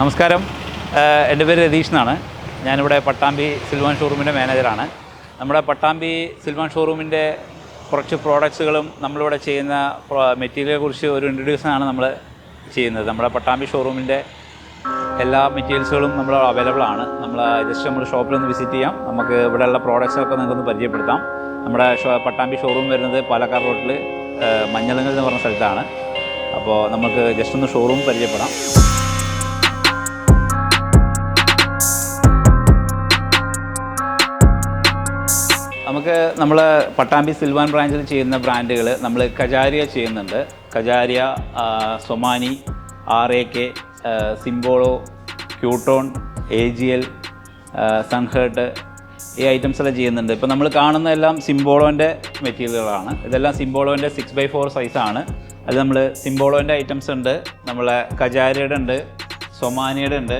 നമസ്കാരം. എന്റെ പേര് രതീഷ് എന്നാണ്. ഞാനിവിടെ പട്ടാമ്പി സിൽവാൻ ഷോറൂമിന്റെ മാനേജറാണ്. നമ്മുടെ പട്ടാമ്പി സിൽവാൻ ഷോറൂമിന്റെ കുറച്ച് പ്രോഡക്ട്സുകളും നമ്മളിവിടെ ചെയ്യുന്ന മെറ്റീരിയലെ കുറിച്ച് ഒരു ഇൻട്രൊഡ്യൂഷനാണ് നമ്മൾ ചെയ്യുന്നത്. നമ്മുടെ പട്ടാമ്പി ഷോറൂമിന്റെ എല്ലാ മെറ്റീരിയൽസുകളും നമ്മൾ അവൈലബിൾ ആണ്. നമ്മൾ ജസ്റ്റ് നമ്മൾ ഷോപ്പിൽ ഒന്ന് വിസിറ്റ് ചെയ്യാം. നമുക്ക് ഇവിടെയുള്ള പ്രോഡക്ട്സൊക്കെ നിങ്ങൾക്കൊന്ന് പരിചയപ്പെടുത്താം. നമ്മുടെ പട്ടാമ്പി ഷോറൂം വരുന്നത് പാലക്കാട് റോട്ടിൽ മഞ്ഞളങ്ങൽ എന്ന് പറഞ്ഞ സ്ഥലത്താണ്. അപ്പോൾ നമുക്ക് ജസ്റ്റ് ഒന്ന് ഷോറൂം പരിചയപ്പെടാം. നമുക്ക് നമ്മൾ പട്ടാമ്പി സിൽവാൻ ബ്രാഞ്ചിൽ ചെയ്യുന്ന ബ്രാൻഡുകൾ നമ്മൾ കജാരിയ ചെയ്യുന്നുണ്ട്. Kajaria Somany R A K Simpolo Qutone A G L Sunheart ഈ ഐറ്റംസ് എല്ലാം ചെയ്യുന്നുണ്ട്. ഇപ്പോൾ നമ്മൾ കാണുന്ന എല്ലാം സിംബോളോന്റെ മെറ്റീരിയലുകളാണ്. ഇതെല്ലാം സിംബോളോന്റെ സിക്സ് ബൈ ഫോർ സൈസാണ് അത് നമ്മൾ സിംബോളോന്റെ ഐറ്റംസ് ഉണ്ട്. നമ്മളെ കജാരിയുടെ ഉണ്ട് സൊമാനിയുടെ ഉണ്ട്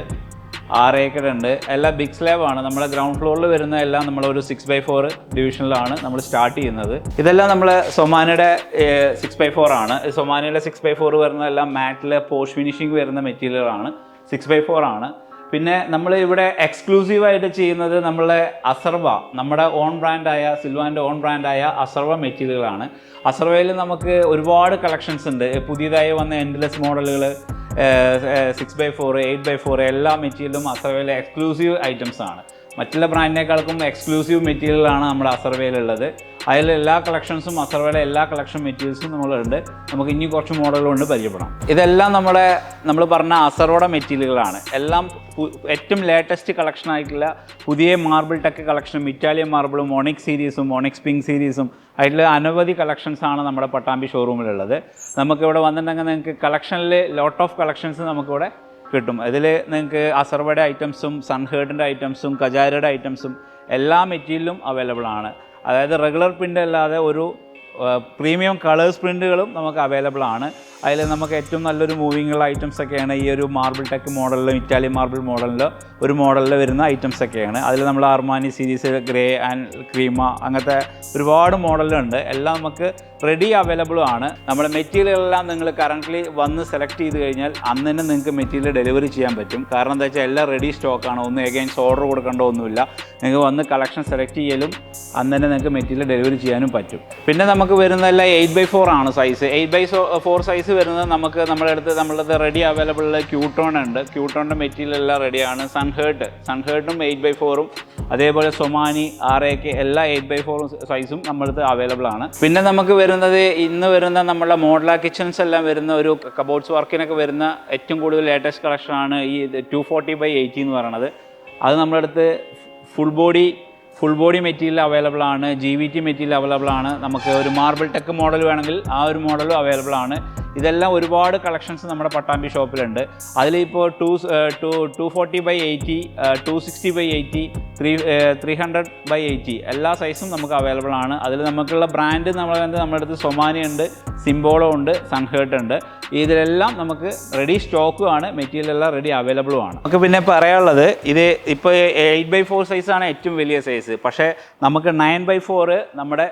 ആർ ഏക്കർ ഉണ്ട്. എല്ലാം ബിഗ് സ്ലാബ് ആണ്. നമ്മുടെ ഗ്രൗണ്ട് ഫ്ലോറിൽ വരുന്ന എല്ലാം നമ്മൾ ഒരു സിക്സ് ബൈ ഫോർ ഡിവിഷനിലാണ് നമ്മൾ സ്റ്റാർട്ട് ചെയ്യുന്നത്. ഇതെല്ലാം നമ്മൾ സൊമാനയുടെ സിക്സ് ബൈ ഫോർ ആണ്. സൊമാനയുടെ സിക്സ് ബൈ ഫോർ വരുന്ന എല്ലാം മാറ്റിൽ പോസ്റ്റ് ഫിനിഷിംഗ് വരുന്ന മെറ്റീരിയലാണ് സിക്സ് ബൈ ഫോർ ആണ്. പിന്നെ നമ്മൾ ഇവിടെ എക്സ്ക്ലൂസീവായിട്ട് ചെയ്യുന്നത് നമ്മളെ അസർവ നമ്മുടെ ഓൺ ബ്രാൻഡായ സിൽവാന്റെ ഓൺ ബ്രാൻഡായ അസർവ മെറ്റീരിയലുകളാണ്. അസർവയിൽ നമുക്ക് ഒരുപാട് കളക്ഷൻസ് ഉണ്ട്. പുതിയതായി വന്ന എൻഡ്ലെസ് മോഡലുകൾ six by four eight by four എല്ലാ മെറ്റീരിയലും അസർവയിലെ എക്സ്ക്ലൂസീവ് ഐറ്റംസ് ആണ്. മറ്റുള്ള ബ്രാൻഡിനേക്കാൾക്കും എക്സ്ക്ലൂസീവ് മെറ്റീരിയലാണ് നമ്മുടെ അസർവേയിലുള്ളത് അതിൽ എല്ലാ കളക്ഷൻസും അസർവയുടെ എല്ലാ കളക്ഷൻ മെറ്റീരിയൽസും നമ്മളുണ്ട്. നമുക്ക് ഇനി കുറച്ച് മോഡലുകൾ മോഡലുകൊണ്ട് പരിചയപ്പെടാം. ഇതെല്ലാം നമ്മുടെ നമ്മൾ പറഞ്ഞ അസർവയുടെ മെറ്റീരിയലുകളാണ് എല്ലാം ഏറ്റവും ലേറ്റസ്റ്റ് കളക്ഷൻ ആയിട്ടുള്ള പുതിയ മാർബിൾ ടെക്ക് കളക്ഷനും ഇറ്റാലിയൻ മാർബിളും മോണിക് സീരീസും ഒണിക്സ് പിങ്ക് സീരീസും ആയിട്ടുള്ള അനവധി കളക്ഷൻസ് ആണ് നമ്മുടെ പട്ടാമ്പി ഷോറൂമിലുള്ളത് നമുക്കിവിടെ വന്നിട്ടുണ്ടെങ്കിൽ നിങ്ങൾക്ക് കളക്ഷനിൽ ലോട്ട് ഓഫ് കളക്ഷൻസ് നമുക്കിവിടെ കിട്ടും. ഇതിൽ നിങ്ങൾക്ക് അസർവയുടെ ഐറ്റംസും സൺഹേർഡിന്റെ ഐറ്റംസും കജാരയുടെ ഐറ്റംസും എല്ലാ മെറ്റീരിയലും അവൈലബിൾ ആണ്. അതായത് റെഗുലർ പ്രിന്റ് അല്ലാതെ ഒരു പ്രീമിയം കളേഴ്സ് പ്രിന്റുകളും നമുക്ക് അവൈലബിൾ ആണ്. അതിൽ നമുക്ക് ഏറ്റവും നല്ലൊരു മൂവിങ് ഉള്ള ഐറ്റംസ് ഒക്കെയാണ് ഈ ഒരു മാർബിൾ ടെക് മോഡലിലും ഇറ്റാലിയൻ മാർബിൾ മോഡലിൽ ഒരു മോഡലിൽ വരുന്ന ഐറ്റംസ് ഒക്കെയാണ്. അതിൽ നമ്മൾ Armani series grey and crema അങ്ങനത്തെ ഒരുപാട് മോഡലുണ്ട് എല്ലാം നമുക്ക് റെഡി അവൈലബിളും ആണ്. നമ്മുടെ മെറ്റീരിയലെല്ലാം നിങ്ങൾ കറന്റ്ലി വന്ന് സെലക്ട് ചെയ്ത് കഴിഞ്ഞാൽ അന്ന് തന്നെ നിങ്ങൾക്ക് മെറ്റീരിയൽ ഡെലിവറി ചെയ്യാൻ പറ്റും. കാരണം എന്താ വെച്ചാൽ എല്ലാം റെഡി സ്റ്റോക്കാണ് ഒന്നും എഗെയിൻസ് ഓർഡർ കൊടുക്കേണ്ട ഒന്നുമില്ല. നിങ്ങൾക്ക് വന്ന് കളക്ഷൻ സെലക്ട് ചെയ്യലും അന്ന് തന്നെ നിങ്ങൾക്ക് മെറ്റീരിയൽ ഡെലിവറി ചെയ്യാനും പറ്റും. പിന്നെ നമുക്ക് വരുന്നതെല്ലാം എയ്റ്റ് ബൈ ഫോർ ആണ് size eight by four size വരുന്നത് നമുക്ക് നമ്മുടെ അടുത്ത് നമ്മളത് റെഡി അവൈലബിൾ ക്യൂട്ടോൺ ഉണ്ട്. ക്യൂട്ടോണിന്റെ മെറ്റീരിയൽ എല്ലാം റെഡിയാണ് സൺഹേർട്ട് സൺഹേർട്ടും എയ്റ്റ് ബൈ ഫോറും അതേപോലെ സൊമാനി ആർ എ കെ എല്ലാ എയ്റ്റ് ബൈ ഫോറും സൈസും നമ്മളടുത്ത് അവൈലബിൾ ആണ്. പിന്നെ നമുക്ക് വരുന്നത് ഇന്ന് വരുന്ന നമ്മുടെ മോഡല കിച്ചൺസ് എല്ലാം വരുന്ന ഒരു കബോർഡ്സ് വർക്കിനൊക്കെ വരുന്ന ഏറ്റവും കൂടുതൽ ലേറ്റസ്റ്റ് കളക്ഷനാണ് ഈ ടു ഫോർട്ടി ബൈ എയ്റ്റി എന്ന് പറയുന്നത്. അത് നമ്മളടുത്ത് full body full body material available ആണ് G V T material available ആണ്. നമുക്ക് ഒരു മാർബിൾ ടെക്ക് മോഡൽ വേണമെങ്കിൽ ആ ഒരു മോഡലും അവൈലബിൾ ആണ്. ഇതെല്ലാം ഒരുപാട് കളക്ഷൻസ് നമ്മുടെ പട്ടാമ്പി ഷോപ്പിലുണ്ട് അതിലിപ്പോൾ two two two forty by eighty two sixty by eighty three three hundred by eighty എല്ലാ സൈസും നമുക്ക് അവൈലബിൾ ആണ്. അതിൽ നമുക്കുള്ള ബ്രാൻഡ് നമ്മളെ നമ്മുടെ അടുത്ത് സൊമാനി ഉണ്ട് സിംബോളോ ഉണ്ട് സൺഹേർട്ട് ഉണ്ട്. ഇതിലെല്ലാം നമുക്ക് റെഡി സ്റ്റോക്കും ആണ് മെറ്റീരിയൽ എല്ലാം റെഡി അവൈലബിളും ആണ്. നമുക്ക് പിന്നെ പറയാനുള്ളത് ഇത് ഇപ്പോൾ എയ്റ്റ് ബൈ ഫോർ സൈസാണ് ഏറ്റവും വലിയ സൈസ് പക്ഷേ നമുക്ക് നയൻ ബൈ ഫോർ നമ്മുടെ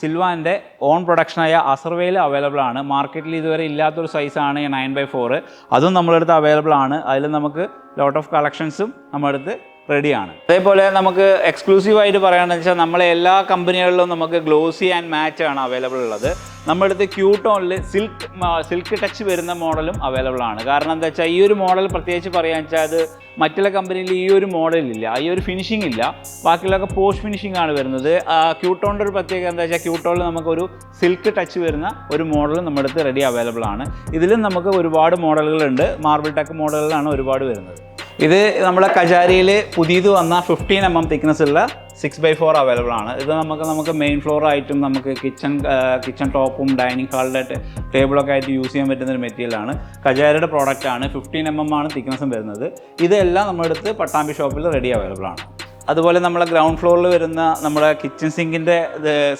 സിൽവാന്റെ ഓൺ പ്രൊഡക്ഷനായ അസർവേയിൽ അവൈലബിൾ ആണ്. മാർക്കറ്റിൽ ഇതുവരെ ഇല്ലാത്തൊരു സൈസാണ് നയൻ ബൈ ഫോറ് അതും നമ്മളെടുത്ത് അവൈലബിൾ ആണ്. അതിൽ നമുക്ക് ലോട്ട് ഓഫ് കളക്ഷൻസും നമ്മളെടുത്ത് റെഡിയാണ്. അതേപോലെ നമുക്ക് എക്സ്ക്ലൂസീവ് ആയിട്ട് പറയുകയാണെന്ന് വെച്ചാൽ നമ്മളെ എല്ലാ കമ്പനികളിലും നമുക്ക് ഗ്ലോസി ആൻഡ് മാച്ച് ആണ് അവൈലബിൾ ഉള്ളത്. നമ്മുടെ ക്യൂട്ടോണിൽ സിൽക്ക് സിൽക്ക് ടച്ച് വരുന്ന മോഡലും അവൈലബിൾ ആണ്. കാരണം എന്താ വെച്ചാൽ ഈ ഒരു മോഡൽ പ്രത്യേകിച്ച് പറയാന്ന് വെച്ചാൽ അത് മറ്റുള്ള കമ്പനിയിൽ ഈ ഒരു മോഡൽ ഇല്ല. ഈ ഒരു ഫിനിഷിംഗ് ഇല്ല. ബാക്കിയുള്ളതൊക്കെ പോസ്റ്റ് ഫിനിഷിംഗ് ആണ് വരുന്നത്. ക്യൂട്ടോണിന്റെ ഒരു പ്രത്യേകത എന്താ വെച്ചാൽ ക്യൂട്ടോണിൽ നമുക്കൊരു സിൽക്ക് ടച്ച് വരുന്ന ഒരു മോഡൽ നമ്മുടെ അടുത്ത് റെഡി അവൈലബിൾ ആണ്. ഇതിലും നമുക്ക് ഒരുപാട് മോഡലുകളുണ്ട് മാർബിൾ ടെക് മോഡലുകളാണ് ഒരുപാട് വരുന്നത്. ഇത് നമ്മുടെ കജാരിയിൽ പുതിയത് വന്ന ഫിഫ്റ്റീൻ എം എം തിക്നെസ് ഉള്ള സിക്സ് ബൈ ഫോർ അവൈലബിൾ ആണ്. ഇത് നമുക്ക് നമുക്ക് മെയിൻ ഫ്ലോർ ആയിട്ടും നമുക്ക് കിച്ചൺ കിച്ചൺ ടോപ്പും ഡൈനിങ് ഹാളിന്റെ ടേബിളൊക്കെ ആയിട്ട് യൂസ് ചെയ്യാൻ പറ്റുന്ന ഒരു മെറ്റീരിയൽ ആണ്. കജാരിയുടെ പ്രോഡക്റ്റ് ആണ്. ഫിഫ്റ്റീൻ എം എം ആണ് തിക്നെസ്സും വരുന്നത്. ഇതെല്ലാം നമ്മുടെ അടുത്ത് പട്ടാമ്പി ഷോപ്പിൽ റെഡി അവൈലബിൾ ആണ്. അതുപോലെ നമ്മളെ ഗ്രൗണ്ട് ഫ്ലോറിൽ വരുന്ന നമ്മുടെ കിച്ചൺ സിങ്കിന്റെ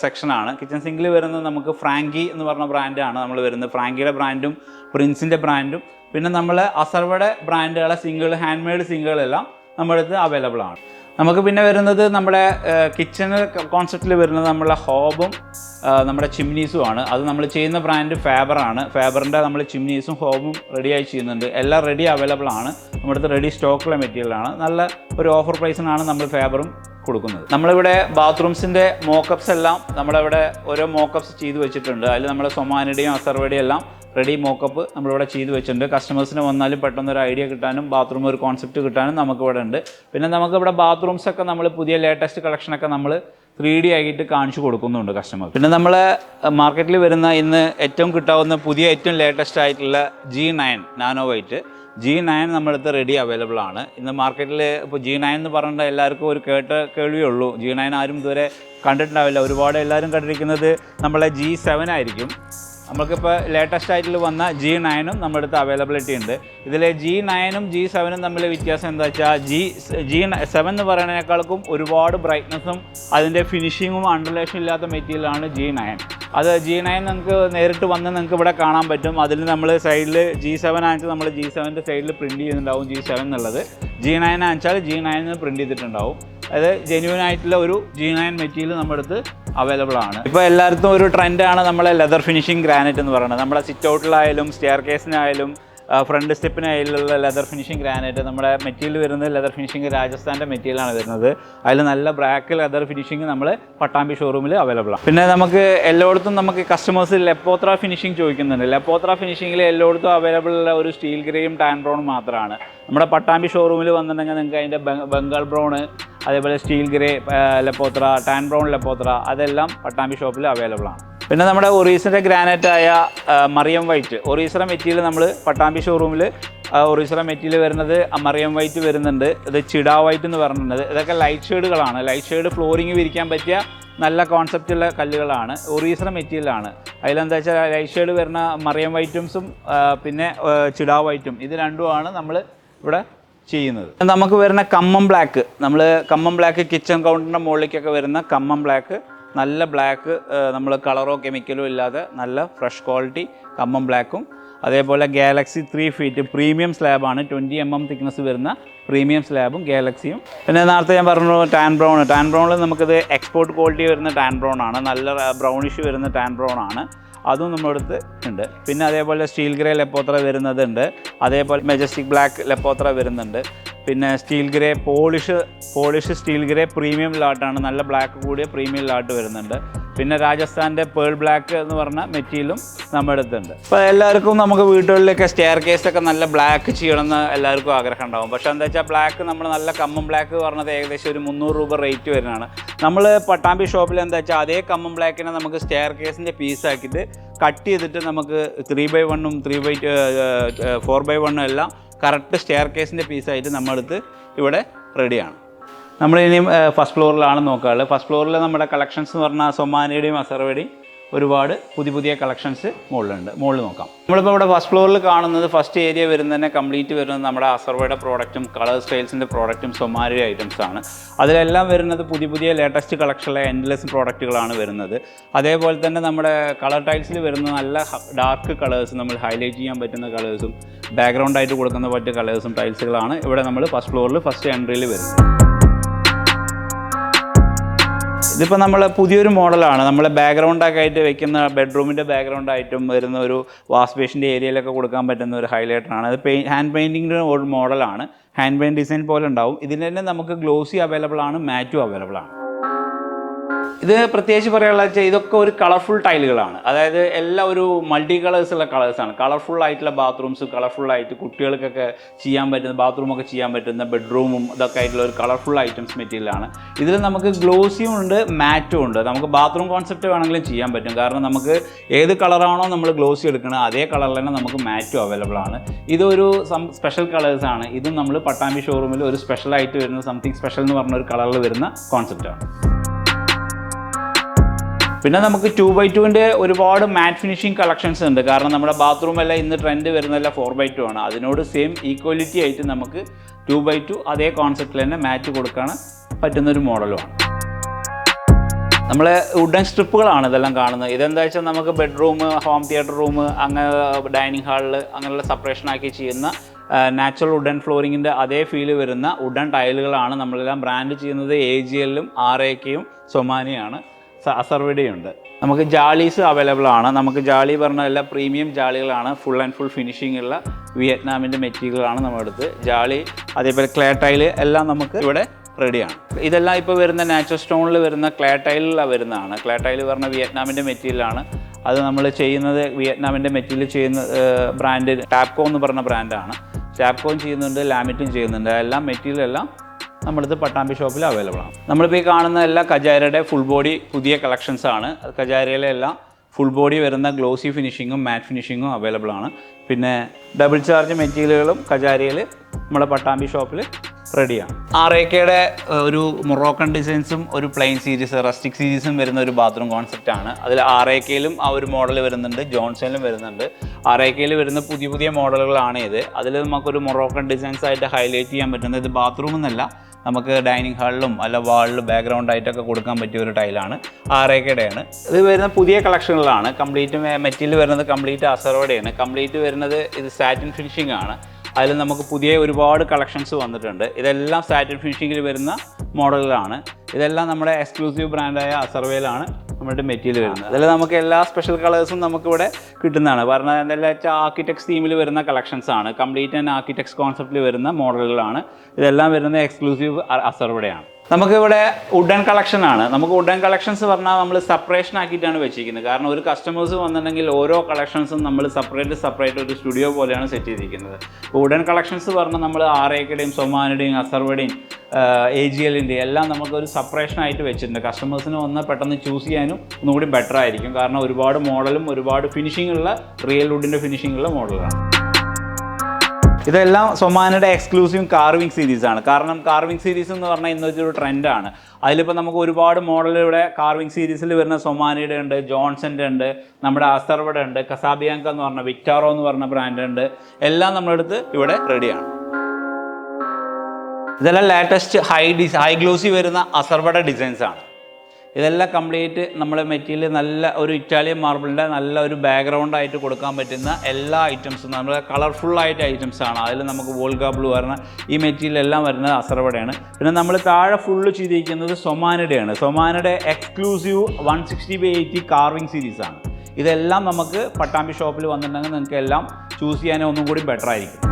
സെക്ഷനാണ് കിച്ചൺ സിങ്കിൽ വരുന്നത് നമുക്ക് ഫ്രാങ്കി എന്ന് പറഞ്ഞ ബ്രാൻഡാണ് നമ്മൾ വരുന്നത് ഫ്രാങ്കിയുടെ ബ്രാൻഡും പ്രിൻസിന്റെ ബ്രാൻഡും പിന്നെ നമ്മൾ അസർവയുടെ ബ്രാൻഡുകളെ സിങ്കുകൾ ഹാൻഡ് മെയ്ഡ് സിങ്കുകളെല്ലാം നമ്മുടെ അടുത്ത് അവൈലബിൾ ആണ്. നമുക്ക് പിന്നെ വരുന്നത് നമ്മുടെ കിച്ചൺ കോൺസെപ്റ്റിൽ വരുന്നത് നമ്മളെ ഹോബും നമ്മുടെ ചിമ്നീസും ആണ്. അത് നമ്മൾ ചെയ്യുന്ന ബ്രാൻഡ് ഫാബറാണ് ഫാബറിന്റെ നമ്മൾ ചിമ്നീസും ഹോബും റെഡിയായി ചെയ്യുന്നുണ്ട്. എല്ലാം റെഡി അവൈലബിൾ ആണ്. നമ്മുടെ അടുത്ത് റെഡി സ്റ്റോക്കുള്ള മെറ്റീരിയലാണ് നല്ല ഒരു ഓഫർ പ്രൈസിനാണ് നമ്മൾ ഫേബറും കൊടുക്കുന്നത്. നമ്മളിവിടെ ബാത്റൂംസിന്റെ മോക്കപ്സ് എല്ലാം നമ്മളിവിടെ ഓരോ മോക്കപ്സ് ചെയ്ത് വെച്ചിട്ടുണ്ട്. അതിൽ നമ്മുടെ സൊമാനിയുടെയും അസർവയുടെയും എല്ലാം റെഡി മോക്കപ്പ് നമ്മളിവിടെ ചെയ്ത് വെച്ചിട്ടുണ്ട്. കസ്റ്റമേഴ്സിന് വന്നാലും പെട്ടെന്ന് ഒരു ഐഡിയ കിട്ടാനും ബാത്റൂം ഒരു കോൺസെപ്റ്റ് കിട്ടാനും നമുക്ക് ഇവിടെ ഉണ്ട്. പിന്നെ നമുക്ക് ഇവിടെ ബാത്റൂംസ് ഒക്കെ നമ്മൾ പുതിയ ലേറ്റസ്റ്റ് കളക്ഷനൊക്കെ നമ്മൾ ത്രീ ഡി ആയിട്ട് കാണിച്ചു കൊടുക്കുന്നുണ്ട് കസ്റ്റമർ പിന്നെ നമ്മൾ മാർക്കറ്റിൽ വരുന്ന ഇന്ന് ഏറ്റവും കിട്ടാവുന്ന പുതിയ ഏറ്റവും ലേറ്റസ്റ്റ് ആയിട്ടുള്ള G nine nano white G nine നമ്മളടുത്ത് റെഡി അവൈലബിൾ ആണ്. ഇന്ന് മാർക്കറ്റിൽ ഇപ്പോൾ ജി നയൻ എന്ന് പറഞ്ഞാൽ എല്ലാവർക്കും ഒരു കേട്ട കേൾവിയേ ഉള്ളൂ. ജി നയൻ ആരും ഇതുവരെ കണ്ടിട്ടുണ്ടാവില്ല. ഒരുപാട് എല്ലാവരും കണ്ടിരിക്കുന്നത് നമ്മളെ ജി സെവൻ ആയിരിക്കും. നമുക്കിപ്പോൾ ലേറ്റസ്റ്റ് ആയിട്ട് വന്ന ജി നയനും നമ്മുടെ അടുത്ത് അവൈലബിലിറ്റി ഉണ്ട്. ഇതിൽ ജി നയനും ജി സെവനും തമ്മിലെ വ്യത്യാസം എന്താ വെച്ചാൽ ജി ജി സെവൻ എന്ന് പറയുന്നതിനേക്കാൾക്കും ഒരുപാട് ബ്രൈറ്റ്നസ്സും അതിന്റെ ഫിനിഷിങ്ങും അണ്ടർലേഷൻ ഇല്ലാത്ത മെറ്റീരിയലാണ് ജി നയൻ അത് ജി നയൻ നിങ്ങൾക്ക് നേരിട്ട് വന്ന് നിങ്ങൾക്ക് ഇവിടെ കാണാൻ പറ്റും. അതിൽ നമ്മൾ സൈഡിൽ ജി സെവൻ ആണെന്ന് നമ്മൾ ജി സെവന്റെ സൈഡിൽ പ്രിന്റ് ചെയ്യുന്നുണ്ടാവും ജി സെവൻ എന്നുള്ളത്. ജി നയൻ ആണെച്ചാൽ ജി നയൻ പ്രിന്റ് ചെയ്തിട്ടുണ്ടാവും. അതായത് ജെന്യൂൻ ആയിട്ടുള്ള ഒരു ജി നയൻ മെറ്റീരിയൽ നമ്മുടെ അടുത്ത് അവൈലബിൾ ആണ്. ഇപ്പോൾ എല്ലായിടത്തും ഒരു ട്രെൻഡാണ് നമ്മളെ ലെതർ ഫിനിഷിംഗ് ഗ്രാനൈറ്റ് എന്ന് പറയുന്നത്. നമ്മുടെ സിറ്റ് ഔട്ടിലായാലും സ്റ്റെയർ കേസിനായാലും ഫ്രണ്ട് സ്റ്റെപ്പിനായാലുള്ള ലെതർ ഫിനിഷിംഗ് ഗ്രാനൈറ്റ് നമ്മുടെ മെറ്റീരിയൽ വരുന്നത് ലെതർ ഫിനിഷിംഗ് രാജസ്ഥാന്റെ മെറ്റീരിയലാണ് വരുന്നത്. അതിൽ നല്ല ബ്രാക്ക് ലെതർ ഫിനിഷിംഗ് നമ്മൾ പട്ടാമ്പി ഷോറൂമിൽ അവൈലബിൾ ആണ്. പിന്നെ നമുക്ക് എല്ലായിടത്തും നമുക്ക് കസ്റ്റമേഴ്സ് ലെപ്പോത്ര ഫിനിഷിംഗ് ചോദിക്കുന്നുണ്ട്. ലെപ്പോത്ര ഫിനിഷിംഗിൽ എല്ലായിടത്തും അവൈലബിൾ ഉള്ള ഒരു സ്റ്റീൽ ഗ്രേയും ടാൻ ബ്രൗൺ മാത്രമാണ്. നമ്മുടെ പട്ടാമ്പി ഷോറൂമിൽ വന്നിട്ടുണ്ടെങ്കിൽ നിങ്ങൾക്ക് അതിന്റെ ബംഗാൾ ബ്രൗണ് അതേപോലെ steel grey Lapotra tan brown Lapotra അതെല്ലാം പട്ടാമ്പി ഷോപ്പിൽ അവൈലബിൾ ആണ്. പിന്നെ നമ്മുടെ ഒറീസിന്റെ ഗ്രാനൈറ്റ് ആയ മറിയം വൈറ്റ് ഒറീസറ മെറ്റീരിയൽ നമ്മൾ പട്ടാമ്പി ഷോറൂമിൽ ഒറീസറ മെറ്റീരിയൽ വരുന്നത് മറിയം വൈറ്റ് വരുന്നുണ്ട്. ഇത് ചിടാ വൈറ്റ് എന്ന് പറഞ്ഞിട്ടുണ്ട്. ഇതൊക്കെ ലൈറ്റ് ഷെയ്ഡുകളാണ് ലൈറ്റ് ഷെയ്ഡ് ഫ്ലോറിങ് വിരിക്കാൻ പറ്റിയ നല്ല കോൺസെപ്റ്റുള്ള കല്ലുകളാണ്. ഒറീസറ മെറ്റീരിയലാണ് അതിലെന്താ വെച്ചാൽ ലൈറ്റ് ഷെയ്ഡ് വരുന്ന മറിയം വൈറ്റംസും പിന്നെ ചിടാ വൈറ്റും ഇത് രണ്ടുമാണ് നമ്മൾ ഇവിടെ ചെയ്യുന്നത്. നമുക്ക് വരുന്ന കമ്മം ബ്ലാക്ക് നമ്മൾ കമ്മം ബ്ലാക്ക് കിച്ചൺ കൗണ്ടറിന്റെ മുകളിലേക്കൊക്കെ വരുന്ന കമ്മം ബ്ലാക്ക് നല്ല ബ്ലാക്ക് നമ്മൾ കളറോ കെമിക്കലോ ഇല്ലാതെ നല്ല ഫ്രഷ് ക്വാളിറ്റി കമ്മം ബ്ലാക്കും അതേപോലെ ഗാലക്സി ത്രീ ഫീറ്റ് പ്രീമിയം സ്ലാബാണ് ട്വന്റി എം എം തിക്നെസ് വരുന്ന പ്രീമിയം സ്ലാബും ഗാലക്സിയും പിന്നെ നേരത്തെ ഞാൻ പറഞ്ഞു ടാൻ ബ്രൗൺ ടാൻ ബ്രൗണിൽ നമുക്കിത് എക്സ്പോർട്ട് ക്വാളിറ്റി വരുന്ന ടാൻ ബ്രൗൺ ആണ്. നല്ല ബ്രൗണിഷ് വരുന്ന ടാൻ ബ്രൗൺ ആണ്. അതും നമ്മുടെ അടുത്ത് ഉണ്ട്. പിന്നെ അതേപോലെ സ്റ്റീൽ ഗ്രേ ലെപ്പോത്ര വരുന്നതുണ്ട് അതേപോലെ മെജസ്റ്റിക് ബ്ലാക്ക് ലെപ്പോത്ര വരുന്നുണ്ട്. പിന്നെ steel grey polish polish steel grey premium ലാട്ടാണ് നല്ല ബ്ലാക്ക് കൂടിയ പ്രീമിയം ലാട്ട് വരുന്നുണ്ട്. പിന്നെ രാജസ്ഥാന്റെ പേൾ ബ്ലാക്ക് എന്ന് പറഞ്ഞ മെറ്റീരിയലും നമ്മുടെ അടുത്തുണ്ട്. ഇപ്പോൾ എല്ലാവർക്കും നമുക്ക് വീടുകളിലൊക്കെ സ്റ്റെയർ കേസൊക്കെ നല്ല ബ്ലാക്ക് ചെയ്യണമെന്ന് എല്ലാവർക്കും ആഗ്രഹം ഉണ്ടാവും. പക്ഷേ എന്താ വെച്ചാൽ ബ്ലാക്ക് നമ്മൾ നല്ല കമ്മം ബ്ലാക്ക് പറഞ്ഞത് ഏകദേശം ഒരു മുന്നൂറ് രൂപ റേറ്റ് വരുന്നതാണ്. നമ്മൾ പട്ടാമ്പി ഷോപ്പിൽ എന്താ വെച്ചാൽ അതേ കമ്മം ബ്ലാക്കിനെ നമുക്ക് സ്റ്റെയർ കേസിന്റെ പീസാക്കിയിട്ട് കട്ട് ചെയ്തിട്ട് നമുക്ക് ത്രീ ബൈ വണ്ണും ത്രീ ബൈ ഫോർ ബൈ വണ്ണും എല്ലാം കറക്റ്റ് സ്റ്റെയർ കേസിന്റെ പീസായിട്ട് നമ്മളെടുത്ത് ഇവിടെ റെഡിയാണ് നമ്മൾ ഇനിയും ഫസ്റ്റ് ഫ്ലോറിലാണ് നോക്കാറുള്ളത് ഫസ്റ്റ് ഫ്ലോറിൽ നമ്മുടെ കളക്ഷൻസ് എന്ന് പറഞ്ഞാൽ സൊമാനിയുടെയും അസർവയുടെയും ഒരുപാട് പുതിയ പുതിയ കളക്ഷൻസ് മുകളിലുണ്ട്. മുകളിൽ നോക്കാം. നമ്മളിപ്പോൾ ഇവിടെ ഫസ്റ്റ് ഫ്ലോറിൽ കാണുന്നത് ഫസ്റ്റ് ഏരിയ വരുന്നതന്നെ കംപ്ലീറ്റ് വരുന്നത് നമ്മുടെ അസർവയുടെ പ്രോഡക്റ്റും കളർ സ്റ്റൈൽസിന്റെ പ്രോഡക്റ്റും സൊമാരി ഐറ്റംസ് ആണ്. അതിലെല്ലാം വരുന്നത് പുതിയ പുതിയ ലേറ്റസ്റ്റ് കളക്ഷനിലെ എൻഡ്ലെസ് പ്രോഡക്റ്റുകളാണ് വരുന്നത്. അതേപോലെ തന്നെ നമ്മുടെ കളർ ടൈൽസിൽ വരുന്ന നല്ല ഡാർക്ക് കളേഴ്സ് നമ്മൾ ഹൈലൈറ്റ് ചെയ്യാൻ പറ്റുന്ന കളേഴ്സും ബാക്ക്ഗ്രൗണ്ട് ആയിട്ട് കൊടുക്കുന്ന പറ്റിയ കളേഴ്സും ടൈൽസുകളാണ് ഇവിടെ നമ്മൾ ഫസ്റ്റ് ഫ്ലോറിൽ ഫസ്റ്റ് എൻട്രിയിൽ വരുന്നത്. ഇതിപ്പോൾ നമ്മൾ പുതിയൊരു മോഡലാണ്. നമ്മൾ ബാക്ക്ഗ്രൗണ്ടൊക്കെ ആയിട്ട് വെക്കുന്ന ബെഡ്റൂമിന്റെ ബാക്ക്ഗ്രൗണ്ട് ആയിട്ടും വരുന്ന ഒരു വാഷ് ബേസിന്റെ ഏരിയയിലൊക്കെ കൊടുക്കാൻ പറ്റുന്ന ഒരു ഹൈലൈറ്ററാണ് അത് പെയിൻ ഹാൻഡ് പെയിന്റിങ്ങിന്റെ ഒരു മോഡലാണ് ഹാൻഡ് പെയിന്റ് ഡിസൈൻ പോലെ ഉണ്ടാവും. ഇതിന് തന്നെ നമുക്ക് ഗ്ലോസി അവൈലബിൾ ആണ് മാറ്റും അവൈലബിൾ ആണ്. ഇത് പ്രത്യേകിച്ച് പറയാനുള്ള വെച്ചാൽ ഇതൊക്കെ ഒരു കളർഫുൾ ടൈലുകളാണ് അതായത് എല്ലാം ഒരു മൾട്ടി കളേഴ്സ് ഉള്ള കളേഴ്സാണ് കളർഫുൾ ആയിട്ടുള്ള ബാത്റൂംസ് കളർഫുൾ ആയിട്ട് കുട്ടികൾക്കൊക്കെ ചെയ്യാൻ പറ്റുന്ന ബാത്റൂമൊക്കെ ചെയ്യാൻ പറ്റുന്ന ബെഡ്റൂമും ഇതൊക്കെ ആയിട്ടുള്ള ഒരു കളർഫുൾ ഐറ്റംസ് മെറ്റീരിയലാണ് ഇതിൽ നമുക്ക് ഗ്ലോസിയും ഉണ്ട് മാറ്റും ഉണ്ട്. നമുക്ക് ബാത്റൂം കോൺസെപ്റ്റ് വേണമെങ്കിലും ചെയ്യാൻ പറ്റും. കാരണം നമുക്ക് ഏത് കളറാണോ നമ്മൾ ഗ്ലോസി എടുക്കുന്നത് അതേ കളറിൽ തന്നെ നമുക്ക് മാറ്റും അവൈലബിൾ ആണ്. ഇതൊരു സം സ്പെഷ്യൽ കളേഴ്സാണ് ഇതും നമ്മൾ പട്ടാമ്പി ഷോറൂമിൽ ഒരു സ്പെഷ്യൽ ആയിട്ട് വരുന്ന സംതിങ് സ്പെഷ്യൽ എന്ന് പറഞ്ഞ ഒരു കളറിൽ വരുന്ന കോൺസെപ്റ്റാണ് പിന്നെ നമുക്ക് ടു ബൈ ടുവിന്റെ ഒരുപാട് മാറ്റ് ഫിനിഷിംഗ് കളക്ഷൻസ് ഉണ്ട്. കാരണം നമ്മുടെ ബാത്റൂം എല്ലാം ഇന്ന് ട്രെൻഡ് വരുന്നതെല്ലാം ഫോർ ബൈ ടു ആണ്. അതിനോട് സെയിം ഈക്വാലിറ്റി ആയിട്ട് നമുക്ക് ടു ബൈ ടു അതേ കോൺസെപ്റ്റിൽ തന്നെ മാറ്റ് കൊടുക്കാൻ പറ്റുന്ന ഒരു മോഡലുമാണ് നമ്മൾ വുഡൻ സ്ട്രിപ്പുകളാണ് ഇതെല്ലാം കാണുന്നത്. ഇതെന്താ വെച്ചാൽ നമുക്ക് ബെഡ്റൂം ഹോം തിയേറ്റർ റൂം അങ്ങനെ ഡൈനിങ് ഹാളിൽ അങ്ങനെയുള്ള സെപ്പറേഷൻ ആക്കി ചെയ്യുന്ന നാച്ചുറൽ വുഡൻ ഫ്ലോറിങ്ങിന്റെ അതേ ഫീൽ വരുന്ന വുഡൻ ടൈലുകളാണ് നമ്മളെല്ലാം ബ്രാൻഡ് ചെയ്യുന്നത് എ ജി എല്ലും ആർ എ കെയും സൊമാനിയാണ് അസർവഡിയുണ്ട് നമുക്ക് ജാളീസ് അവൈലബിൾ ആണ്. നമുക്ക് ജാളി പറഞ്ഞ എല്ലാ പ്രീമിയം ജാളികളാണ്. ഫുൾ ആൻഡ് ഫുൾ ഫിനിഷിംഗ് ഉള്ള വിയറ്റ്നാമിന്റെ മെറ്റീരിയലാണ് നമ്മുടെ അടുത്ത് ജാളി അതേപോലെ ക്ലേ ടൈൽ എല്ലാം നമുക്ക് ഇവിടെ റെഡിയാണ് ഇതെല്ലാം ഇപ്പോൾ വരുന്ന നാച്ചുറൽ സ്റ്റോണിൽ വരുന്ന ക്ലേ ടൈലിലാണ് വരുന്നതാണ്. ക്ലേ ടൈൽ പറഞ്ഞ വിയറ്റ്നാമിന്റെ മെറ്റീരിയലാണ്. അത് നമ്മൾ ചെയ്യുന്നത് വിയറ്റ്നാമിന്റെ മെറ്റീരിയൽ ചെയ്യുന്ന ബ്രാൻഡ് ടാപ്കോ എന്ന് പറഞ്ഞ ബ്രാൻഡാണ് ടാപ്കോയും ചെയ്യുന്നുണ്ട് ലാമിറ്റും ചെയ്യുന്നുണ്ട്. എല്ലാം മെറ്റീരിയൽ എല്ലാം നമ്മുടെ അടുത്ത് പട്ടാമ്പി ഷോപ്പിൽ അവൈലബിൾ ആണ്. നമ്മളിപ്പോൾ ഈ കാണുന്ന എല്ലാ കജാരയുടെ ഫുൾ ബോഡി പുതിയ കളക്ഷൻസ് ആണ്. കജാരയിലെ എല്ലാം ഫുൾ ബോഡി വരുന്ന ഗ്ലോസി ഫിനിഷിങ്ങും മാറ്റ് ഫിനിഷിങ്ങും അവൈലബിൾ ആണ്. പിന്നെ ഡബിൾ ചാർജ് മെറ്റീരിയലുകളും കജാരയിൽ നമ്മുടെ പട്ടാമ്പി ഷോപ്പിൽ റെഡിയാണ്. ആർ എ കെയുടെ ഒരു മൊറോക്കൺ ഡിസൈൻസും ഒരു പ്ലെയിൻ സീരീസ് റസ്റ്റിക് സീരീസും വരുന്ന ഒരു ബാത്റൂം കോൺസെപ്റ്റ് ആണ്. അതിൽ ആർ എ കെയിലും ആ ഒരു മോഡൽ വരുന്നുണ്ട് ജോൺസണിലും വരുന്നുണ്ട്. ആർ എ കെയിൽ വരുന്ന പുതിയ പുതിയ മോഡലുകളാണ് ഇത്. അതിൽ നമുക്കൊരു മൊറോക്കൺ ഡിസൈൻസ് ആയിട്ട് ഹൈലൈറ്റ് ചെയ്യാൻ പറ്റുന്നത് ഇത് ബാത്റൂം എന്നല്ല നമുക്ക് ഡൈനിങ് ഹാളിലും അല്ല വാളിലും ബാക്ക്ഗ്രൗണ്ട് ആയിട്ടൊക്കെ കൊടുക്കാൻ പറ്റിയ ഒരു ടൈലാണ് ആർ എ കെയുടെയാണ് ഇത് വരുന്ന പുതിയ കളക്ഷനുകളാണ് കംപ്ലീറ്റ് മെറ്റീരിയൽ വരുന്നത് കംപ്ലീറ്റ് അസറോടെയാണ് കംപ്ലീറ്റ് വരുന്നത് ഇത് സാറ്റിൻ ഫിനിഷിംഗ് ആണ്. അതിൽ നമുക്ക് പുതിയ ഒരുപാട് കളക്ഷൻസ് വന്നിട്ടുണ്ട്. ഇതെല്ലാം സാറ്റിൻ ഫിനിഷിങ്ങിൽ വരുന്ന മോഡലുകളാണ് ഇതെല്ലാം നമ്മുടെ എക്സ്ക്ലൂസീവ് ബ്രാൻഡായ അസർവേലാണ് നമ്മുടെ മെറ്റീരിയൽ വരുന്നത്. അതിൽ നമുക്ക് എല്ലാ സ്പെഷ്യൽ കളേഴ്സും നമുക്കിവിടെ കിട്ടുന്നതാണ്. കാരണം എന്തെല്ലാം വെച്ചാൽ ആർക്കിടെക്സ് തീമിൽ വരുന്ന കളക്ഷൻസ് ആണ്. കംപ്ലീറ്റ് ആൻഡ് ആർക്കിടെക്സ് കോൺസെപ്റ്റിൽ വരുന്ന മോഡലുകളാണ്. ഇതെല്ലാം വരുന്ന എക്സ്ക്ലൂസീവ് അസർവടെയാണ് നമുക്കിവിടെ വുഡൻ കളക്ഷൻ ആണ്. നമുക്ക് വുഡൻ കളക്ഷൻസ് പറഞ്ഞാൽ നമ്മൾ സെപ്പറേഷൻ ആക്കിയിട്ടാണ് വെച്ചിരിക്കുന്നത്. കാരണം ഒരു കസ്റ്റമേഴ്സ് വന്നിട്ടുണ്ടെങ്കിൽ ഓരോ കളക്ഷൻസും നമ്മൾ സെപ്പറേറ്റ് സെപ്പറേറ്റ് ഒരു സ്റ്റുഡിയോ പോലെയാണ് സെറ്റ് ചെയ്തിരിക്കുന്നത്. വുഡൻ കളക്ഷൻസ് പറഞ്ഞാൽ നമ്മൾ ആർ എക്കയുടെയും സൊമാനുടെയും അസർവയുടെയും എ ജി എല്ലിന്റെയും എല്ലാം നമുക്കൊരു സെപ്പറേഷൻ ആയിട്ട് വെച്ചിട്ടുണ്ട്. കസ്റ്റമേഴ്സിന് വന്ന് പെട്ടെന്ന് ചൂസ് ചെയ്യാനും ഒന്നുകൂടി ബെറ്റർ ആയിരിക്കും. കാരണം ഒരുപാട് മോഡലും ഒരുപാട് ഫിനിഷിങ്ങുള്ള റിയൽ വുഡിന്റെ ഫിനിഷിങ്ങുള്ള മോഡലാണ് ഇതെല്ലാം സൊമാനയുടെ എക്സ്ക്ലൂസീവ് കാർവിംഗ് സീരീസ് ആണ്. കാരണം കാർവിംഗ് സീരീസ് എന്ന് പറഞ്ഞാൽ ഇന്നത്തെ ഒരു ട്രെൻഡാണ് അതിലിപ്പോൾ നമുക്ക് ഒരുപാട് മോഡൽ ഇവിടെ കാർവിംഗ് സീരീസിൽ വരുന്ന സൊമാനയുടെ ഉണ്ട് ജോൺസന്റെ ഉണ്ട് നമ്മുടെ അസർവയുടെ ഉണ്ട് കസാബിയാങ്ക എന്ന് പറഞ്ഞ വിക്ടാറോ എന്ന് പറഞ്ഞ ബ്രാൻഡ് ഉണ്ട്. എല്ലാം നമ്മളെടുത്ത് ഇവിടെ റെഡിയാണ് ഇതെല്ലാം ലേറ്റസ്റ്റ് ഹൈ ഡിസ് ഹൈ ഗ്ലോസി വരുന്ന അസർവയുടെ ഡിസൈൻസ് ആണ്. ഇതെല്ലാം കംപ്ലീറ്റ് നമ്മുടെ മെറ്റീരിയൽ നല്ല ഒരു ഇറ്റാലിയൻ മാർബിളിന്റെ നല്ല ഒരു ബാക്ക്ഗ്രൗണ്ട് ആയിട്ട് കൊടുക്കാൻ പറ്റുന്ന എല്ലാ ഐറ്റംസും നമ്മുടെ കളർഫുള്ളായിട്ട് ആണ്. അതിൽ നമുക്ക് വോൾഗ ബ്ലൂ പറഞ്ഞ ഈ മെറ്റീരിയൽ എല്ലാം വരുന്നത് അസറവടയാണ് പിന്നെ നമ്മൾ താഴെ ഫുള്ള് ചെയ്തിരിക്കുന്നത് സൊമാനയുടെയാണ് സൊമാനയുടെ exclusive one sixty by eighty carving സീരീസാണ് ഇതെല്ലാം നമുക്ക് പട്ടാമ്പി ഷോപ്പിൽ വന്നിട്ടുണ്ടെങ്കിൽ നിങ്ങൾക്ക് എല്ലാം ചൂസ് ചെയ്യാനൊന്നും കൂടി ബെറ്റർ ആയിരിക്കും.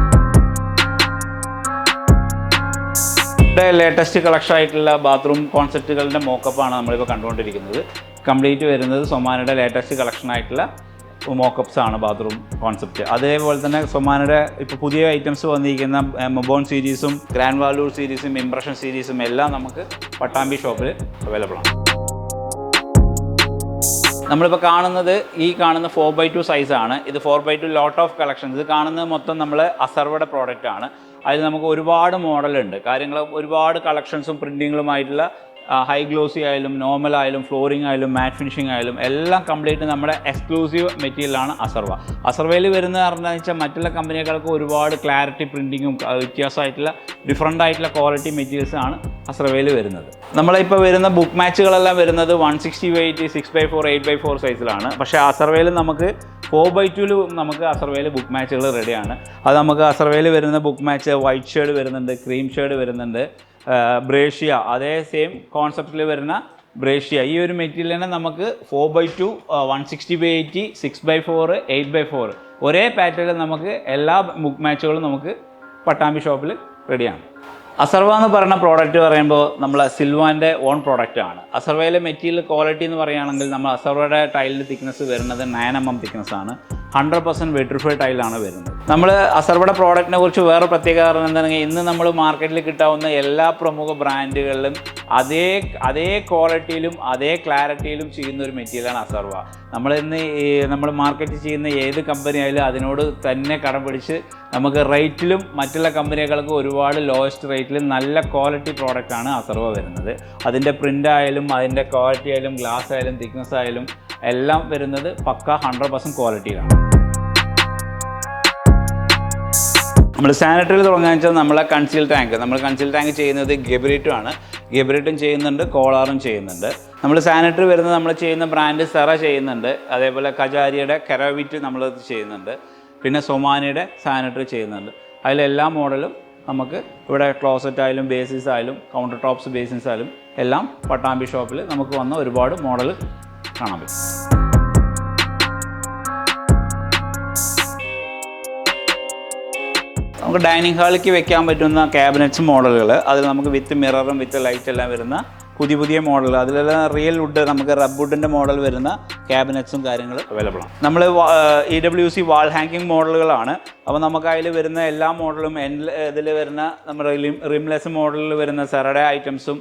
ലേറ്റസ്റ്റ് കളക്ഷൻ ആയിട്ടുള്ള ബാത്റൂം കോൺസെപ്റ്റുകളുടെ മോക്കപ്പാണ് നമ്മളിപ്പോൾ കണ്ടുകൊണ്ടിരിക്കുന്നത്. കംപ്ലീറ്റ് വരുന്നത് സൊമാനയുടെ ലേറ്റസ്റ്റ് കളക്ഷൻ ആയിട്ടുള്ള മോക്കപ്സ് ആണ് ബാത്റൂം കോൺസെപ്റ്റ് അതേപോലെ തന്നെ സൊമാനയുടെ ഇപ്പോൾ പുതിയ ഐറ്റംസ് വന്നിരിക്കുന്ന മൊബോൺ സീരീസും ഗ്രാൻഡ് വാലൂർ സീരീസും ഇംപ്രഷൻ സീരീസും എല്ലാം നമുക്ക് പട്ടാമ്പി ഷോപ്പിൽ അവൈലബിൾ ആണ്. നമ്മളിപ്പോൾ കാണുന്നത് ഈ കാണുന്ന ഫോർ ബൈ ടു സൈസാണ് ഇത് four by two lot of collections ഇത് കാണുന്നത് മൊത്തം നമ്മൾ അസർവയുടെ പ്രോഡക്റ്റ് ആണ്. അതിൽ നമുക്ക് ഒരുപാട് മോഡലുണ്ട്. കാര്യങ്ങൾ ഒരുപാട് കളക്ഷൻസും പ്രിന്റിങ്ങുമായിട്ടുള്ള ഹൈ ഗ്ലോസി ആയാലും നോർമൽ ആയാലും ഫ്ലോറിംഗ് ആയാലും മാറ്റ് ഫിനിഷിംഗ് ആയാലും എല്ലാം കംപ്ലീറ്റ് നമ്മുടെ എക്സ്ക്ലൂസീവ് മെറ്റീരിയലാണ് അസർവ അസർവയിൽ വരുന്നത് പറഞ്ഞാൽ വെച്ചാൽ മറ്റുള്ള കമ്പനികൾക്ക് ഒരുപാട് ക്ലാരിറ്റി പ്രിന്റിങ്ങും വ്യത്യാസമായിട്ടുള്ള ഡിഫറെന്റ് ആയിട്ടുള്ള ക്വാളിറ്റി മെറ്റീരിയൽസ് ആണ് അസർവയിൽ വരുന്നത്. നമ്മളിപ്പോൾ വരുന്ന ബുക്ക് മാച്ചുകളെല്ലാം വരുന്നത് one sixty by eight six by four eight by four സൈസിലാണ് പക്ഷേ അസർവയിൽ നമുക്ക് ഫോർ ബൈ ടുവിൽ നമുക്ക് അസർവയിൽ ബുക്ക് മാച്ചുകൾ റെഡിയാണ് അത് നമുക്ക് അസർവയിൽ വരുന്ന ബുക്ക് മാച്ച് വൈറ്റ് ഷേഡ് വരുന്നുണ്ട് ക്രീം ഷേഡ് വരുന്നുണ്ട് ബ്രേഷ്യ അതേ സെയിം കോൺസെപ്റ്റിൽ വരുന്ന ബ്രേഷ്യ ഈ ഒരു മെറ്റീരിയലിനെ നമുക്ക് four by two one sixty by eighty six by four eight by four ഒരേ പാറ്റേണിൽ നമുക്ക് എല്ലാ ബുക്ക് മാച്ചുകളും നമുക്ക് പട്ടാമ്പി ഷോപ്പിൽ റെഡിയാണ് അസർവ എന്ന് പറയുന്ന പ്രോഡക്റ്റ് പറയുമ്പോൾ നമ്മൾ സിൽവാന്റെ ഓൺ പ്രോഡക്റ്റ് ആണ്. അസർവയിലെ മെറ്റീരിയൽ ക്വാളിറ്റി എന്ന് പറയുകയാണെങ്കിൽ നമ്മൾ അസർവയുടെ ടൈലിന്റെ തിക്നെസ് വരുന്നത് നയൻ എം എം തിക്നെസ് ആണ്. ഹൺഡ്രഡ് പെർസെന്റ് വെട്രിഫൈഡ് ടൈലാണ് വരുന്നത്. നമ്മൾ അസർവട പ്രോഡക്റ്റിനെ കുറിച്ച് വേറെ പ്രത്യേക കാരണം എന്താണെങ്കിൽ ഇന്ന് നമ്മൾ മാർക്കറ്റിൽ കിട്ടാവുന്ന എല്ലാ പ്രമുഖ ബ്രാൻഡുകളിലും അതേ അതേ ക്വാളിറ്റിയിലും അതേ ക്ലാരിറ്റിയിലും ചെയ്യുന്ന ഒരു മെറ്റീരിയലാണ് അസർവ. നമ്മൾ ഇന്ന് നമ്മൾ മാർക്കറ്റ് ചെയ്യുന്ന ഏത് കമ്പനി ആയാലും അതിനോട് തന്നെ കടം പിടിച്ച് നമുക്ക് റേറ്റിലും മറ്റുള്ള കമ്പനികൾക്ക് ഒരുപാട് ലോയസ്റ്റ് റേറ്റിലും നല്ല ക്വാളിറ്റി പ്രോഡക്റ്റാണ് അസർവ വരുന്നത്. അതിന്റെ പ്രിന്റ് ആയാലും അതിന്റെ ക്വാളിറ്റി ആയാലും ഗ്ലാസ് ആയാലും തിക്നെസ് ആയാലും എല്ലാം വരുന്നത് പക്ക ഹൺഡ്രഡ് പെർസെന്റ് ക്വാളിറ്റിയിലാണ് നമ്മൾ സാനിറ്ററിയിൽ തുടങ്ങാൻ വെച്ചാൽ നമ്മളെ കൺസീൽ ടാങ്ക് നമ്മൾ കൺസീൽ ടാങ്ക് ചെയ്യുന്നത് ഗെബറിറ്റും ആണ്. ഗെബറിറ്റും ചെയ്യുന്നുണ്ട് കോളാറും ചെയ്യുന്നുണ്ട്. നമ്മൾ സാനിറ്ററി വരുന്നത് നമ്മൾ ചെയ്യുന്ന ബ്രാൻഡ് സെറ ചെയ്യുന്നുണ്ട്. അതേപോലെ കജാരിയുടെ കെറവിറ്റ് നമ്മൾ ചെയ്യുന്നുണ്ട്. പിന്നെ സൊമാനിയുടെ സാനിറ്ററി ചെയ്യുന്നുണ്ട്. അതിലെല്ലാ മോഡലും നമുക്ക് ഇവിടെ ക്ലോസറ്റ് ആയാലും ബേസിസ് ആയാലും കൗണ്ടർ ടോപ്സ് ബേസിൻസ് ആയാലും എല്ലാം പട്ടാമ്പി ഷോപ്പിൽ നമുക്ക് വന്ന ഒരുപാട് മോഡൽ കാണാൻ പറ്റും നമുക്ക് ഡൈനിങ് ഹാളിലേക്ക് വെക്കാൻ പറ്റുന്ന ക്യാബിനറ്റ്സ് മോഡലുകൾ അതിൽ നമുക്ക് വിത്ത് മിററും വിത്ത് ലൈറ്റ് എല്ലാം വരുന്ന പുതിയ പുതിയ മോഡൽ അതിലെല്ലാം റിയൽ വുഡ് നമുക്ക് റബ് വുഡിന്റെ മോഡൽ വരുന്ന ക്യാബിനറ്റ്സും കാര്യങ്ങളും അവൈലബിൾ ആണ്. നമ്മൾ E W C wall hanging മോഡലുകളാണ് അപ്പോൾ നമുക്ക് അതിൽ വരുന്ന എല്ലാ മോഡലും എൻ ഇതിൽ വരുന്ന നമ്മുടെ റിം റിംലെസ് മോഡലിൽ വരുന്ന സെറഡ ഐറ്റംസും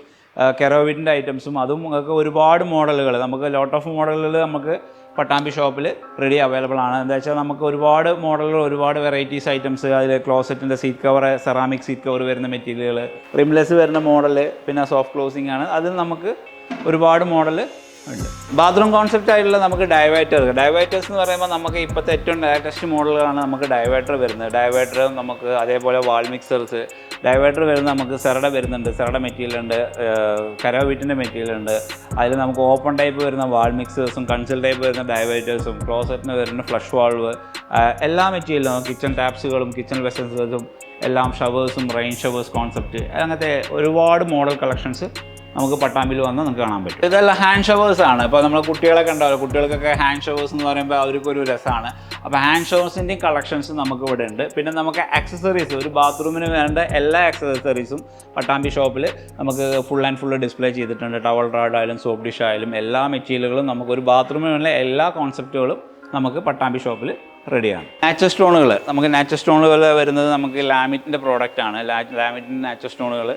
കെറോവിറ്റിന്റെ ഐറ്റംസും അതും ഒക്കെ ഒരുപാട് മോഡലുകൾ നമുക്ക് ലോട്ട് ഓഫ് മോഡലുകൾ നമുക്ക് പട്ടാമ്പി ഷോപ്പിൽ റെഡി അവൈലബിൾ ആണ്. എന്താ വെച്ചാൽ നമുക്ക് ഒരുപാട് മോഡലുകൾ ഒരുപാട് വെറൈറ്റീസ് ഐറ്റംസ് അതിൽ ക്ലോസറ്റിന്റെ seat cover ceramic seat cover വരുന്ന മെറ്റീരിയലുകൾ റിംലെസ് വരുന്ന മോഡൽ പിന്നെ സോഫ്റ്റ് ക്ലോസിംഗ് ആണ്. അതിൽ നമുക്ക് ഒരുപാട് മോഡൽ ഉണ്ട്. ബാത്റൂം കോൺസെപ്റ്റ് ആയിട്ടുള്ള നമുക്ക് ഡയവേറ്റർ ഡയവേറ്റേഴ്സ് എന്ന് പറയുമ്പോൾ നമുക്ക് ഇപ്പോഴത്തെ ഏറ്റവും ലേറ്റസ്റ്റ് മോഡലുകളാണ് നമുക്ക് ഡയവേറ്റർ വരുന്നത്. ഡയവേറ്റർ നമുക്ക് അതേപോലെ വാൾ മിക്സേഴ്സ് ഡയവേറ്റർ വരുന്ന നമുക്ക് സെറഡ വരുന്നുണ്ട്. സെറഡ മെറ്റീരിയൽ ഉണ്ട് കരവീറ്റിന്റെ മെറ്റീരിയൽ ഉണ്ട്. അതിൽ നമുക്ക് ഓപ്പൺ ടൈപ്പ് വരുന്ന വാൾ മിക്സേഴ്സും കൺസിൽ ടൈപ്പ് വരുന്ന ഡയവേറ്റേഴ്സും ക്ലോസറ്റിന് വരുന്ന ഫ്ലഷ് വാൾവ് എല്ലാ മെറ്റീരിയലും കിച്ചൺ ടാപ്സുകളും കിച്ചൺ വെസൽസും എല്ലാം ഷവേഴ്സും റെയിൻ ഷവേഴ്സ് കോൺസെപ്റ്റ് അങ്ങനത്തെ ഒരുപാട് മോഡൽ കളക്ഷൻസ് നമുക്ക് പട്ടാമ്പിൽ വന്ന് നമുക്ക് കാണാൻ പറ്റും. ഇതെല്ലാം ഹാൻഡ് ഷവേഴ്സ് ആണ്. ഇപ്പോൾ നമ്മൾ കുട്ടികളൊക്കെ ഉണ്ടാവില്ല കുട്ടികൾക്കൊക്കെ ഹാൻഡ് ഷവേഴ്സ് എന്ന് പറയുമ്പോൾ അവർക്കൊരു രസമാണ്. അപ്പോൾ ഹാൻഡ് ഷവേഴ്സിന്റെയും കളക്ഷൻസ് നമുക്ക് ഇവിടെ ഉണ്ട്. പിന്നെ നമുക്ക് ആക്സസറീസ് ഒരു ബാത്റൂമിന് വേണ്ട എല്ലാ ആക്സസറീസും പട്ടാമ്പി ഷോപ്പിൽ നമുക്ക് ഫുൾ ആൻഡ് ഫുൾ ഡിസ്പ്ലേ ചെയ്തിട്ടുണ്ട്. ടവൽ റാഡ് ആയാലും സോപ്പ് ഡിഷ് ആയാലും എല്ലാ മെറ്റീരിയലുകളും നമുക്ക് ഒരു ബാത്റൂമിന് വേണ്ട എല്ലാ കോൺസെപ്റ്റുകളും നമുക്ക് പട്ടാമ്പി ഷോപ്പിൽ റെഡിയാണ് നാച്ചർ സ്റ്റോണുകൾ നമുക്ക് നാച്ചർ സ്റ്റോണുകൾ വരുന്നത് നമുക്ക് ലാമിറ്റിന്റെ പ്രോഡക്റ്റാണ് ലാമിറ്റിന്റെ നാച്ചർ സ്റ്റോണുകൾ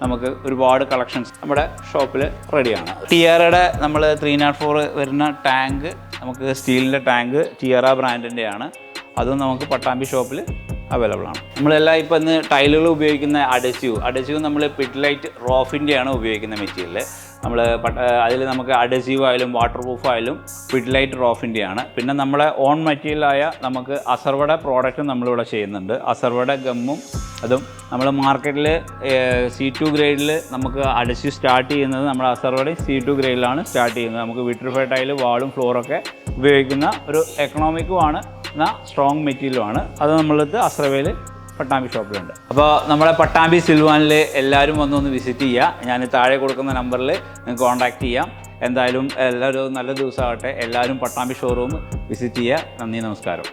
നമുക്ക് ഒരുപാട് കളക്ഷൻസ് നമ്മുടെ ഷോപ്പിൽ റെഡിയാണ് ടിയറയുടെ നമ്മൾ ത്രീ നോട്ട് ഫോർ വരുന്ന ടാങ്ക് നമുക്ക് സ്റ്റീലിന്റെ ടാങ്ക് ടിയറ ബ്രാൻഡിന്റെയാണ് അതും നമുക്ക് പട്ടാമ്പി ഷോപ്പിൽ അവൈലബിൾ ആണ്. നമ്മളെല്ലാം ഇപ്പോൾ ഇന്ന് ടൈലുകൾ ഉപയോഗിക്കുന്ന അഡസീവ് അഡസീവ് നമ്മൾ പിറ്റ്ലൈറ്റ് റോഫിന്റെയാണ് ഉപയോഗിക്കുന്ന മെറ്റീരിയൽ നമ്മൾ അതിൽ നമുക്ക് അഡസീവ് ആയാലും വാട്ടർ പ്രൂഫ് ആയാലും പിഡ്ലൈറ്റ് റോഫിന്റെയാണ് പിന്നെ നമ്മളെ ഓൺ മെറ്റീരിയലായ നമുക്ക് അസർവട പ്രോഡക്റ്റ് നമ്മളിവിടെ ചെയ്യുന്നുണ്ട്. അസർവട ഗമ്മും അതും നമ്മൾ മാർക്കറ്റിൽ സി ടു ഗ്രേഡിൽ നമുക്ക് അഡസീവ് സ്റ്റാർട്ട് ചെയ്യുന്നത് നമ്മൾ അസർവട സി ടു ഗ്രേഡിലാണ് സ്റ്റാർട്ട് ചെയ്യുന്നത്. നമുക്ക് വിട്രിഫൈഡ് ടൈൽ വാളും ഫ്ലോറൊക്കെ ഉപയോഗിക്കുന്ന ഒരു എക്കണോമിക്കുമാണ് എന്നാൽ സ്ട്രോങ് മെറ്റീരിയലുമാണ് അത് നമ്മളത് അസ്രവയിൽ പട്ടാമ്പി ഷോപ്പിലുണ്ട്. അപ്പോൾ നമ്മളെ പട്ടാമ്പി സിൽവാനിൽ എല്ലാവരും വന്നൊന്ന് വിസിറ്റ് ചെയ്യുക ഞാൻ താഴെ കൊടുക്കുന്ന നമ്പറിൽ നിങ്ങൾക്ക് കോൺടാക്ട് ചെയ്യാം. എന്തായാലും എല്ലാവരും നല്ല ദിവസമാകട്ടെ. എല്ലാവരും പട്ടാമ്പി ഷോറൂം വിസിറ്റ് ചെയ്യുക നന്ദി നമസ്കാരം.